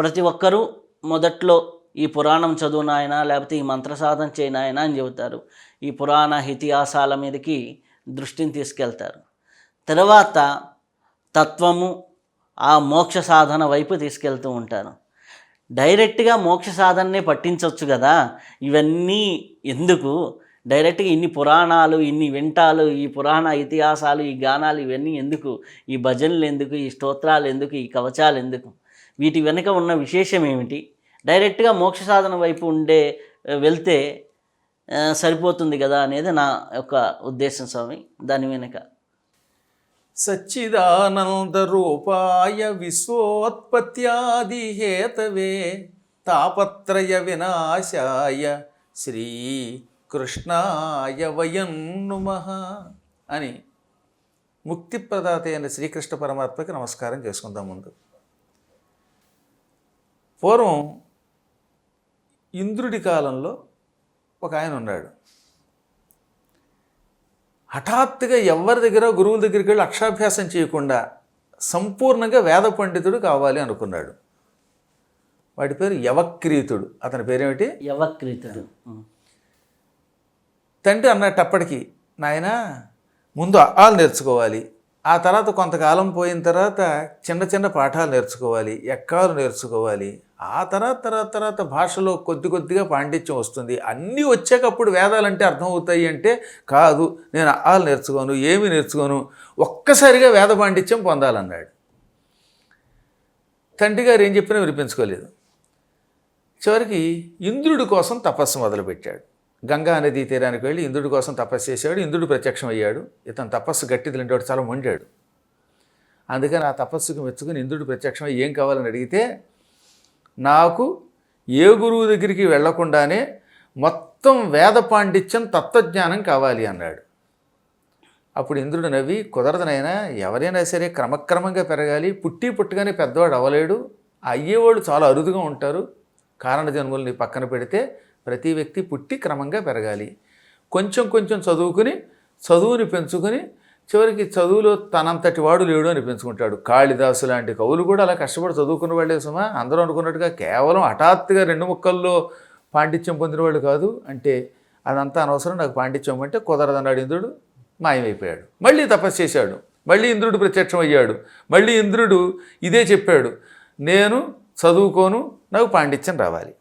ప్రతి ఒక్కరూ మొదట్లో ఈ పురాణం చదువు నాయన లేకపోతే ఈ మంత్ర సాధన చేయనాయన అని చెబుతారు. ఈ పురాణ ఇతిహాసాల మీదకి దృష్టిని తీసుకెళ్తారు. తర్వాత తత్వము ఆ మోక్ష సాధన వైపు తీసుకెళ్తూ ఉంటారు. డైరెక్ట్గా మోక్ష సాధననే పట్టించవచ్చు కదా? ఇవన్నీ ఎందుకు? డైరెక్ట్గా ఇన్ని పురాణాలు ఇన్ని వింటాలు ఈ పురాణ ఇతిహాసాలు ఈ గానాలు ఇవన్నీ ఎందుకు? ఈ భజనలు ఎందుకు? ఈ స్తోత్రాలు ఎందుకు? ఈ కవచాలు ఎందుకు? వీటి వెనుక ఉన్న విశేషం ఏమిటి? డైరెక్ట్గా మోక్ష సాధన వైపు ఉండే వెళ్తే సరిపోతుంది కదా అనేది నా యొక్క ఉద్దేశం స్వామి. దాని వెనుక. సచ్చిదానందరూపాయ విశ్వోత్పత్యాది హేతవే తాపత్రయ వినాశాయ శ్రీకృష్ణాయ వయం నుమః అని ముక్తిప్రదాత అయిన శ్రీకృష్ణ పరమాత్మకి నమస్కారం చేసుకుందాం ముందు. పూర్వం ఇంద్రుడి కాలంలో ఒక ఆయన ఉన్నాడు. హఠాత్తుగా ఎవరి దగ్గర గురువుల దగ్గరికి వెళ్ళి అక్షరాభ్యాసం చేయకుండా సంపూర్ణంగా వేద పండితుడు కావాలి అనుకున్నాడు. వాడి పేరు యవక్రీతుడు. అతని పేరేమిటి? యవక్రీతుడు. తండ్రి అన్నట్టు అప్పటికి నాయన ముందు ఆలు నేర్చుకోవాలి. ఆ తర్వాత కొంతకాలం పోయిన తర్వాత చిన్న చిన్న పాఠాలు నేర్చుకోవాలి ఎక్కాలు నేర్చుకోవాలి. ఆ తర్వాత తర్వాత తర్వాత భాషలో కొద్ది కొద్దిగా పాండిత్యం వస్తుంది. అన్నీ వచ్చాకప్పుడు వేదాలంటే అర్థమవుతాయి అంటే కాదు నేను ఆలు నేర్చుకోను ఏమి నేర్చుకోను ఒక్కసారిగా వేద పాండిత్యం పొందాలన్నాడు. తండ్రి గారు ఏం చెప్పినా వినిపించుకోలేదు. చివరికి ఇంద్రుడి కోసం తపస్సు మొదలుపెట్టాడు. గంగా నదీ తీరానికి వెళ్ళి ఇంద్రుడి కోసం తపస్సు చేశాడు ఇంద్రుడు ప్రత్యక్షం అయ్యాడు. ఇతను తపస్సు గట్టిది వాడు చాలా మండాడు. అందుకని ఆ తపస్సుకు మెచ్చుకుని ఇంద్రుడు ప్రత్యక్షం ఏం కావాలని అడిగితే నాకు ఏ గురువు దగ్గరికి వెళ్ళకుండానే మొత్తం వేద పాండిత్యం తత్వజ్ఞానం కావాలి అన్నాడు. అప్పుడు ఇంద్రుడు నవ్వి కుదరదనైనా ఎవరైనా సరే క్రమక్రమంగా పెరగాలి. పుట్టి పుట్టుగానే పెద్దవాడు అవ్వలేడు. అయ్యేవాళ్ళు చాలా అరుదుగా ఉంటారు. కారణ జన్మల్ని పక్కన పెడితే ప్రతి వ్యక్తి పుట్టి క్రమంగా పెరగాలి. కొంచెం కొంచెం చదువుకుని చదువుని పెంచుకుని చివరికి చదువులో తనంతటి వాడు లేడు అని పెంచుకుంటాడు. కాళిదాసు లాంటి కవులు కూడా అలా కష్టపడి చదువుకున్న వాళ్ళే సుమా. అందరూ అనుకున్నట్టుగా కేవలం హఠాత్తుగా రెండు ముక్కల్లో పాండిత్యం పొందిన వాళ్ళు కాదు. అంటే అదంతా అనవసరం. నాకు పాండిత్యం అంటే కుదరదన్నాడు ఇంద్రుడు. మాయమైపోయాడు. మళ్ళీ తపస్సు చేశాడు. మళ్ళీ ఇంద్రుడు ప్రత్యక్షం అయ్యాడు. మళ్ళీ ఇంద్రుడు ఇదే చెప్పాడు. నేను చదువుకోను నాకు పాండిత్యం రావాలి.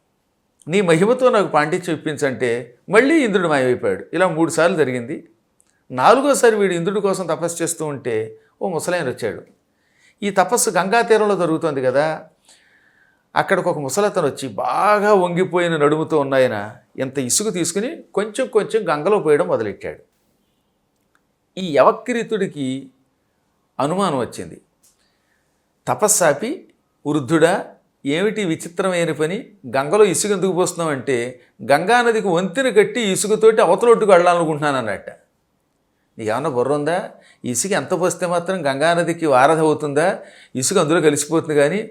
నీ మహిమతో నాకు పాండిత్యం ఇప్పించంటే మళ్ళీ ఇంద్రుడు మాయమైపోయాడు. ఇలా మూడు సార్లు జరిగింది. నాలుగోసారి వీడు ఇంద్రుడి కోసం తపస్సు చేస్తూ ఉంటే ఓ ముసలాయన వచ్చాడు. ఈ తపస్సు గంగా తీరంలో జరుగుతుంది కదా అక్కడికి ఒక ముసలతను వచ్చి బాగా వంగిపోయిన నడుముతో ఉన్నాయన ఇంత ఇసుక తీసుకుని కొంచెం కొంచెం గంగలో పోయడం మొదలెట్టాడు. ఈ యవక్రీతుడికి అనుమానం వచ్చింది. తపస్సాపి వృద్ధుడా ఏమిటి విచిత్రమైన పని? గంగలో ఇసుక ఎందుకు పోస్తున్నామంటే గంగా నదికి వంతెన కట్టి ఇసుకతోటి అవతలొట్టుకు వెళ్ళాలనుకుంటున్నాను అన్నట్ట నీకేమన్నా బుర్ర ఉందా? ఇసుక ఎంత పోస్తే మాత్రం గంగా నదికి అవుతుందా? ఇసుక అందులో కలిసిపోతుంది కానీ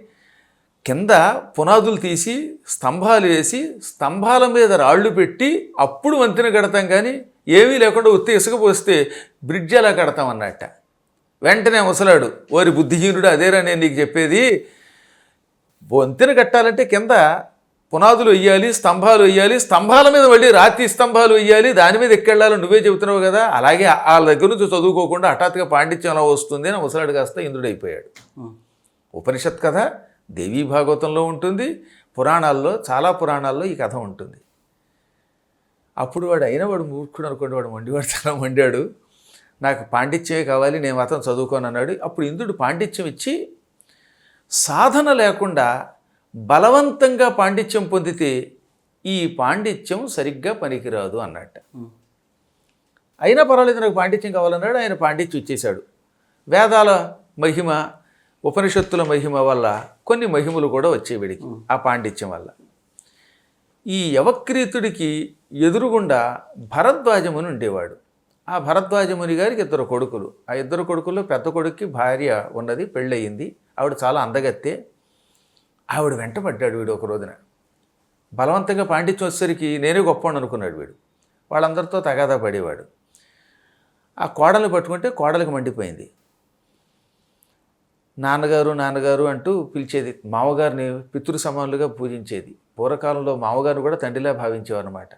కింద పునాదులు తీసి స్తంభాలు వేసి స్తంభాల మీద రాళ్ళు పెట్టి అప్పుడు వంతెన కడతాం కానీ ఏమీ లేకుండా ఉత్తి ఇసుక పోస్తే బ్రిడ్జ్ ఎలా కడతాం అన్నట్ట వెంటనే ముసలాడు ఓరి బుద్ధిహీనుడు అదేరా నేను నీకు చెప్పేది? వంతెన కట్టాలంటే కింద పునాదులు వెయ్యాలి స్తంభాలు వెయ్యాలి స్తంభాల మీద మళ్ళీ రాతి స్తంభాలు వెయ్యాలి దాని మీద ఎక్కెళ్ళాలి నువ్వే చెబుతున్నావు కదా అలాగే వాళ్ళ దగ్గర నుంచి చదువుకోకుండా హఠాత్తుగా పాండిత్యం అలా వస్తుంది అని ముసలాడు కాస్త ఇంద్రుడు అయిపోయాడు ఉం. ఉపనిషత్ కథ దేవీ భాగవతంలో ఉంటుంది పురాణాల్లో చాలా పురాణాల్లో ఈ కథ ఉంటుంది. అప్పుడు వాడు అయిన వాడు మూర్ఖుడు అనుకోండి వాడు మండివాడు చాలా మండాడు. నాకు పాండిత్యమే కావాలి నేను మాత్రం చదువుకోను అన్నాడు అప్పుడు ఇంద్రుడు పాండిత్యం ఇచ్చి సాధన లేకుండా బలవంతంగా పాండిత్యం పొందితే ఈ పాండిత్యం సరిగ్గా పనికిరాదు అన్నట్ట. అయినా పర్వాలేదు నాకు పాండిత్యం కావాలన్నాడు ఆయన పాండిత్యం ఇచ్చేశాడు. వేదాల మహిమ ఉపనిషత్తుల మహిమ వల్ల కొన్ని మహిమలు కూడా వచ్చాయి వీడికి ఆ పాండిత్యం వల్ల. ఈ యవక్రీతుడికి ఎదురుగుండా భరద్వాజముని ఉండేవాడు. ఆ భరద్వాజముని గారికి ఇద్దరు కొడుకులు. ఆ ఇద్దరు కొడుకుల్లో పెద్ద కొడుక్కి భార్య ఉన్నది పెళ్ళయింది. ఆవిడ చాలా అందగత్తే. ఆవిడ వెంటబడ్డాడు వీడు ఒక రోజున. బలవంతంగా పాండిత్యం వచ్చేసరికి నేనే గొప్పవాడు అనుకున్నాడు వీడు. వాళ్ళందరితో తగాదా పడేవాడు. ఆ కోడలు పట్టుకుంటే కోడలికి మండిపోయింది. నాన్నగారు నాన్నగారు అంటూ పిలిచేది. మామగారిని పితృ సమానులుగా పూజించేది. పూర్వకాలంలో మామగారు కూడా తండ్రిలా భావించేవారు అనమాట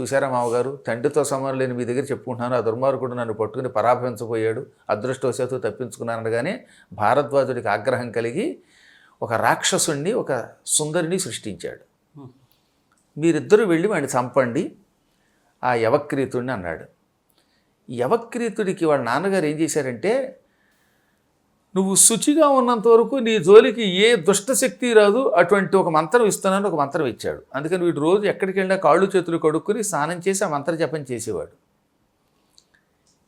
చూసారా మామగారు? తండ్రితో సమానం లేని మీ దగ్గర చెప్పుకుంటున్నాను. ఆ దుర్మార్గుడు నన్ను పట్టుకుని పరాభవించబోయాడు. అదృష్టవశాత్తు తప్పించుకున్నానగానే భారద్వాజుడికి ఆగ్రహం కలిగి ఒక రాక్షసుణ్ణి ఒక సుందరిని సృష్టించాడు. మీరిద్దరూ వెళ్ళి వాడిని చంపండి. ఆ యవక్రీతుడిని అన్నాడు. యవక్రీతుడికి వాళ్ళ నాన్నగారు ఏం చేశారంటే నువ్వు శుచిగా ఉన్నంత వరకు నీ జోలికి ఏ దుష్టశక్తి రాదు. అటువంటి ఒక మంత్రం ఇస్తానని ఒక మంత్రం ఇచ్చాడు. అందుకని వీడు రోజు ఎక్కడికి వెళ్ళినా కాళ్ళు చేతులు కడుక్కొని స్నానం చేసి ఆ మంత్ర జపం చేసేవాడు.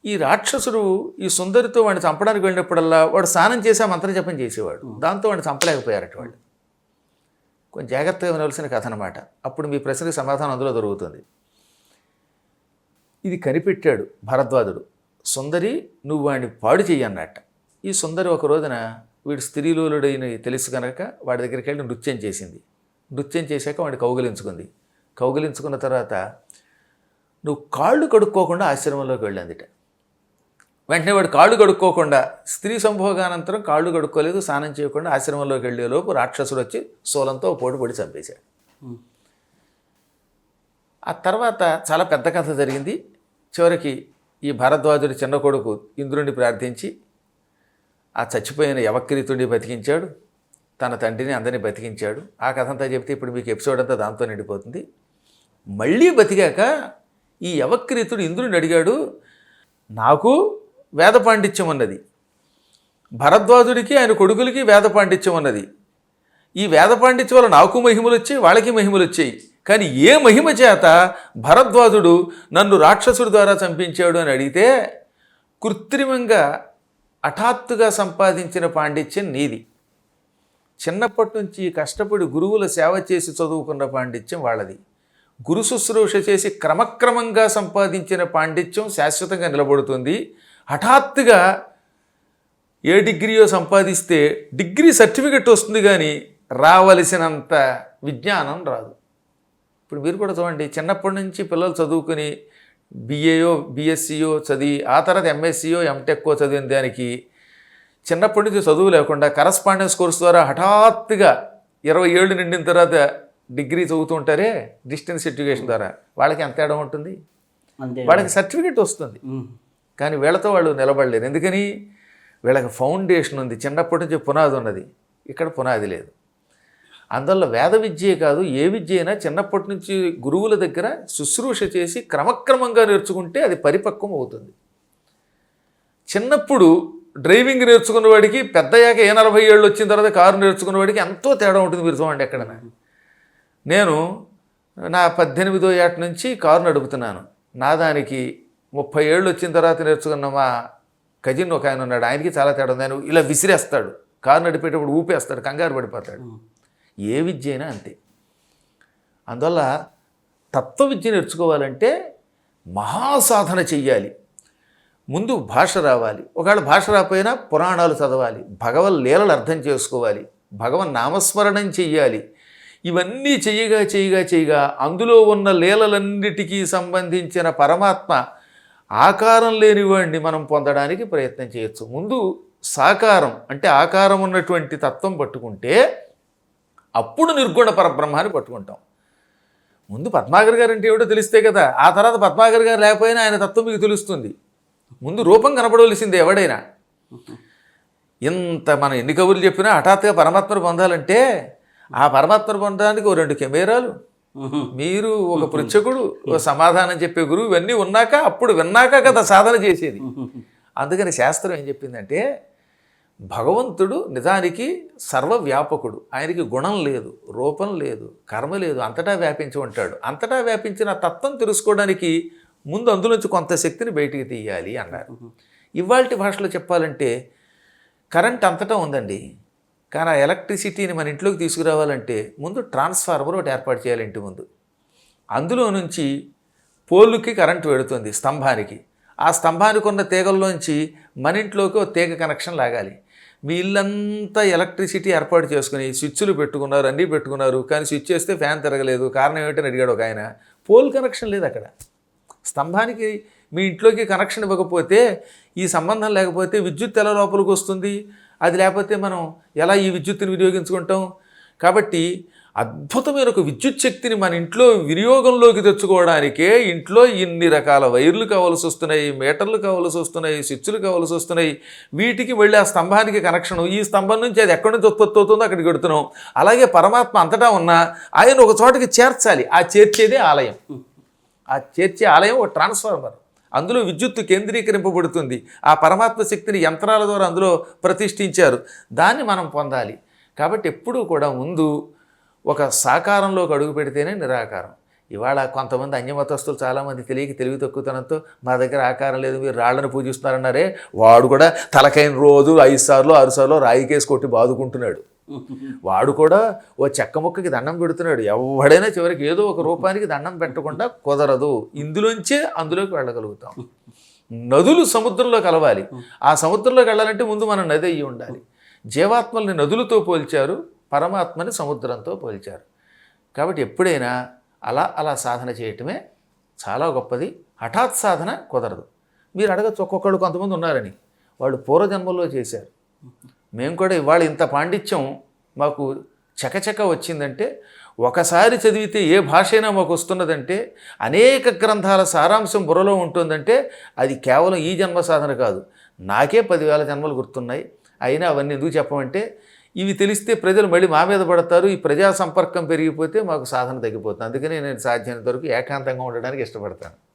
ఈ రాక్షసుడు ఈ సుందరితో వాడిని చంపడానికి వెళ్ళినప్పుడల్లా వాడు స్నానం చేసి ఆ మంత్ర జపం చేసేవాడు. దాంతో వాడిని చంపలేకపోయారట వాళ్ళు కొంచెం జాగ్రత్తగా వినవలసిన కథ అనమాట అప్పుడు మీ ప్రశ్నకి సమాధానం అందులో దొరుకుతుంది. ఇది కనిపెట్టాడు భరద్వాజుడు. సుందరి నువ్వు వాడిని పాడు చెయ్యి అన్నట్ట. ఈ సుందరి ఒక రోజున వీడు స్త్రీలోలుడైన తెలుసు కనుక వాడి దగ్గరికి వెళ్ళి నృత్యం చేసింది. నృత్యం చేశాక వాడిని కౌగిలించుకుంది. కౌగిలించుకున్న తర్వాత నువ్వు కాళ్ళు కడుక్కోకుండా ఆశ్రమంలోకి వెళ్ళిందిట. వెంటనే వాడు కాళ్ళు కడుక్కోకుండా స్త్రీ సంభోగానంతరం కాళ్ళు కడుక్కోలేదు స్నానం చేయకుండా ఆశ్రమంలోకి వెళ్ళేలోపు రాక్షసుడు వచ్చి సోలంతో పోటు పడి చంపేశాడు. ఆ తర్వాత చాలా పెద్ద కథ జరిగింది. చివరికి ఈ భరద్వాజుడి చిన్న కొడుకు ఇంద్రుడిని ప్రార్థించి ఆ చచ్చిపోయిన యవక్రీతుడిని బతికించాడు తన తండ్రిని అందరినీ బతికించాడు. ఆ కథ అంతా చెప్తే ఇప్పుడు మీకు ఎపిసోడ్ అంతా దాంతో నిండిపోతుంది. మళ్ళీ బతికాక ఈ యవక్రీతుడు ఇంద్రుని అడిగాడు నాకు వేద పాండిత్యం ఉన్నది. భరద్వాజుడికి ఆయన కొడుకులకి వేద పాండిత్యం ఉన్నది. ఈ వేద పాండిత్యం వల్ల నాకు మహిమలు వచ్చాయి వాళ్ళకి మహిమలు వచ్చాయి కానీ ఏ మహిమ చేత భరద్వాజుడు నన్ను రాక్షసుడి ద్వారా చంపించాడు అని అడిగితే కృత్రిమంగా హఠాత్తుగా సంపాదించిన పాండిత్యం నీది. చిన్నప్పటి నుంచి కష్టపడి గురువుల సేవ చేసి చదువుకున్న పాండిత్యం వాళ్ళది. గురు శుశ్రూష చేసి క్రమక్రమంగా సంపాదించిన పాండిత్యం శాశ్వతంగా నిలబడుతుంది. హఠాత్తుగా ఏ డిగ్రీయో సంపాదిస్తే డిగ్రీ సర్టిఫికెట్ వస్తుంది కానీ రావలసినంత విజ్ఞానం రాదు. ఇప్పుడు మీరు కూడా చూడండి చిన్నప్పటి నుంచి పిల్లలు చదువుకుని బిఏయో బిఎస్సియో చదివి ఆ తర్వాత ఎంఎస్సియో ఎంటెక్కో చదివిన దానికి చిన్నప్పటి నుంచి చదువు లేకుండా కరస్పాండెన్స్ కోర్స్ ద్వారా హఠాత్తుగా ఇరవై ఏళ్ళు నిండిన తర్వాత డిగ్రీ చదువుతూ ఉంటారే డిస్టెన్స్ ఎడ్యుకేషన్ ద్వారా. వాళ్ళకి ఎంత తేడా ఉంటుంది? వాళ్ళకి సర్టిఫికెట్ వస్తుంది. కానీ వీళ్ళతో వాళ్ళు నిలబడలేరు. ఎందుకని? వీళ్ళకి ఫౌండేషన్ ఉంది. చిన్నప్పటి నుంచి పునాది ఉన్నది. ఇక్కడ పునాది లేదు. అందువల్ల వేద విద్యే కాదు ఏ విద్య అయినా చిన్నప్పటి నుంచి గురువుల దగ్గర శుశ్రూష చేసి క్రమక్రమంగా నేర్చుకుంటే అది పరిపక్వం అవుతుంది. చిన్నప్పుడు డ్రైవింగ్ నేర్చుకున్నవాడికి పెద్దయ్యాక ఏ నలభై ఏళ్ళు వచ్చిన తర్వాత కారు నేర్చుకున్నవాడికి ఎంతో తేడా ఉంటుంది మీరు చూడండి ఎక్కడైనా. నేను నా పద్దెనిమిదో ఏట నుంచి కారు నడుపుతున్నాను. నా దానికి ముప్పై ఏళ్ళు వచ్చిన తర్వాత నేర్చుకున్న మా కజిన్ ఒక ఆయన ఉన్నాడు. ఆయనకి చాలా తేడా ఉంది. ఆయన ఇలా విసిరేస్తాడు. కారు నడిపేటప్పుడు ఊపేస్తాడు కంగారు పడిపోతాడు. ఏ విద్య అయినా అంతే. అందువల్ల తత్వ విద్య నేర్చుకోవాలంటే మహాసాధన చెయ్యాలి. ముందు భాష రావాలి. ఒకవేళ భాష రాకపోయినా పురాణాలు చదవాలి. భగవన్ లీలలు అర్థం చేసుకోవాలి. భగవన్ నామస్మరణం చెయ్యాలి. ఇవన్నీ చెయ్యగా చేయగా చేయగా అందులో ఉన్న లీలలన్నిటికీ సంబంధించిన పరమాత్మ ఆకారం లేనివాడిని మనం పొందడానికి ప్రయత్నం చేయొచ్చు. ముందు సాకారం అంటే ఆకారం ఉన్నటువంటి తత్వం పట్టుకుంటే అప్పుడు నిర్గుణ పరబ్రహ్మాన్ని పట్టుకుంటాం. ముందు పద్మాగర్ గారు అంటే ఏమిటో తెలిస్తే కదా ఆ తర్వాత పద్మాగర్ గారు లేకపోయినా ఆయన తత్వం మీకు తెలుస్తుంది. ముందు రూపం కనపడవలసింది ఎవడైనా. ఇంత మనం ఎన్ని కబుర్లు చెప్పినా హఠాత్తుగా పరమాత్మను పొందాలంటే ఆ పరమాత్మను పొందడానికి ఓ రెండు కెమెరాలు మీరు ఒక పృచ్ఛకుడు ఒక సమాధానం చెప్పే గురువు ఇవన్నీ ఉన్నాక అప్పుడు విన్నాక కదా సాధన చేసేది. అందుకని శాస్త్రం ఏం చెప్పిందంటే భగవంతుడు నిజానికి సర్వవ్యాపకుడు. ఆయనకి గుణం లేదు రూపం లేదు కర్మ లేదు అంతటా వ్యాపించి ఉంటాడు. అంతటా వ్యాపించిన తత్వం తెలుసుకోవడానికి ముందు అందులోంచి కొంత శక్తిని బయటికి తీయాలి అన్నారు. ఇవాళ భాషలో చెప్పాలంటే కరెంట్ అంతటా ఉందండి. కానీ ఆ ఎలక్ట్రిసిటీని మన ఇంట్లోకి తీసుకురావాలంటే ముందు ట్రాన్స్ఫార్మర్ ఒకటి ఏర్పాటు చేయాలి ఇంటి ముందు. అందులో నుంచి పోలుకి కరెంటు వెడుతుంది స్తంభానికి. ఆ స్తంభానికి ఉన్న తీగల్లోంచి మన ఇంట్లోకి ఒక తీగ కనెక్షన్ లాగాలి. మీ ఇల్లంతా ఎలక్ట్రిసిటీ ఏర్పాటు చేసుకుని స్విచ్లు పెట్టుకున్నారు అన్నీ పెట్టుకున్నారు కానీ స్విచ్ వేస్తే ఫ్యాన్ తిరగలేదు. కారణం ఏమిటని అడిగాడు ఒక ఆయన. పోల్ కనెక్షన్ లేదు అక్కడ. స్తంభానికి మీ ఇంట్లోకి కనెక్షన్ ఇవ్వకపోతే ఈ సంబంధం లేకపోతే విద్యుత్ ఎలా లోపలికి వస్తుంది? అది లేకపోతే మనం ఎలా ఈ విద్యుత్తుని వినియోగించుకుంటాం? కాబట్టి అద్భుతమైన ఒక విద్యుత్ శక్తిని మన ఇంట్లో వినియోగంలోకి తెచ్చుకోవడానికే ఇంట్లో ఇన్ని రకాల వైర్లు కావాల్సి వస్తున్నాయి మీటర్లు కావాల్సి వస్తున్నాయి స్విచ్లు కావాల్సి వస్తున్నాయి. వీటికి వెళ్ళి ఆ స్తంభానికి కనెక్షన్ ఈ స్తంభం నుంచి అది ఎక్కడి నుంచి ఉత్పత్తి అవుతుందో అక్కడికి పెడుతున్నాం. అలాగే పరమాత్మ అంతటా ఉన్నా ఆయన ఒక చోటకి చేర్చాలి. ఆ చేర్చేదే ఆలయం. ఆ చేర్చే ఆలయం ఒక ట్రాన్స్ఫార్మర్ అందులో విద్యుత్తు కేంద్రీకరింపబడుతుంది. ఆ పరమాత్మ శక్తిని యంత్రాల ద్వారా అందులో ప్రతిష్ఠించారు. దాన్ని మనం పొందాలి. కాబట్టి ఎప్పుడూ కూడా ముందు ఒక సాకారంలోకి అడుగు పెడితేనే నిరాకారం. ఇవాళ కొంతమంది అన్యమతస్తులు చాలామంది తెలియక తెలివి తక్కువతనంతో మా దగ్గర ఆకారం లేదు మీరు రాళ్ళను పూజిస్తున్నారన్నారే వాడు కూడా తలకైన రోజు ఐదు సార్లు ఆరు సార్లు రాయికేసి కొట్టి బాదుకుంటున్నాడు. వాడు కూడా ఓ చెక్క ముక్కకి దండం పెడుతున్నాడు. ఎవడైనా చివరికి ఏదో ఒక రూపానికి దండం పెట్టకుండా కుదరదు. ఇందులోంచే అందులోకి వెళ్ళగలుగుతాం. నదులు సముద్రంలో కలవాలి. ఆ సముద్రంలోకి వెళ్ళాలంటే ముందు మనం నది అయ్యి ఉండాలి. జీవాత్మల్ని నదులతో పోల్చారు. పరమాత్మని సముద్రంతో పోల్చారు. కాబట్టి ఎప్పుడైనా అలా అలా సాధన చేయటమే చాలా గొప్పది. హఠాత్ సాధన కుదరదు. మీరు అడగచ్చు ఒక్కొక్కడు కొంతమంది ఉన్నారని. వాళ్ళు పూర్వజన్మల్లో చేశారు. మేము కూడా ఇవాళ ఇంత పాండిత్యం మాకు చకచక వచ్చిందంటే ఒకసారి చదివితే ఏ భాష అయినా మాకు వస్తున్నదంటే అనేక గ్రంథాల సారాంశం బుర్రలో ఉంటుందంటే అది కేవలం ఈ జన్మ సాధన కాదు. నాకే పదివేల జన్మలు గుర్తున్నాయి. అయినా అవన్నీ ఎందుకు చెప్పమంటే ఇవి తెలిస్తే ప్రజలు మళ్ళీ మా మీద పడతారు ఈ ప్రజా సంపర్కం పెరిగిపోతే మాకు సాధన తగ్గిపోతుంది. అందుకని నేను సాధ్యమైనంత వరకు ఏకాంతంగా ఉండడానికి ఇష్టపడతాను.